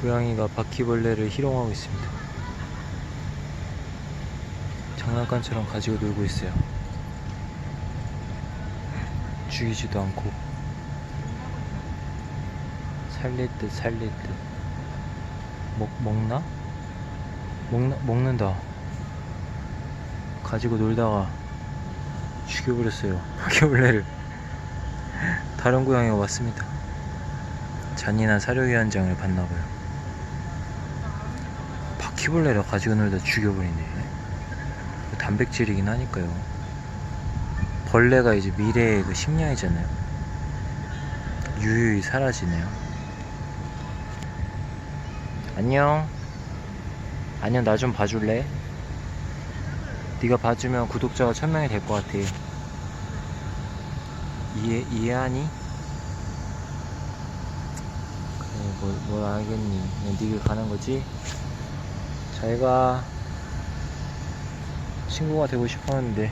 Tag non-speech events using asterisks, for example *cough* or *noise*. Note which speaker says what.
Speaker 1: 고양이가 바퀴벌레를 희롱하고 있습니다. 장난감처럼 가지고 놀고 있어요. 죽이지도 않고 살릴 듯 살릴 듯 먹, 먹나? 먹나? 먹는다 가지고 놀다가 죽여버렸어요 *laughs* 바퀴벌레를 다른 고양이가 왔습니다 잔인한 사료기 현장을 봤나봐요 바퀴벌레를 가지고 놀다 죽여버리네. 단백질이긴 하니까요. 벌레가 이제 미래의 그 식량이잖아요. 유유히 사라지네요. 안녕. 안녕 나 좀 봐줄래? 네가 봐주면 구독자가 천명이 될 것 같아. 이해, 이해하니? 그래 뭘, 뭘 알겠니? 네가 가는 거지? 잘가 친구가 되고 싶었는데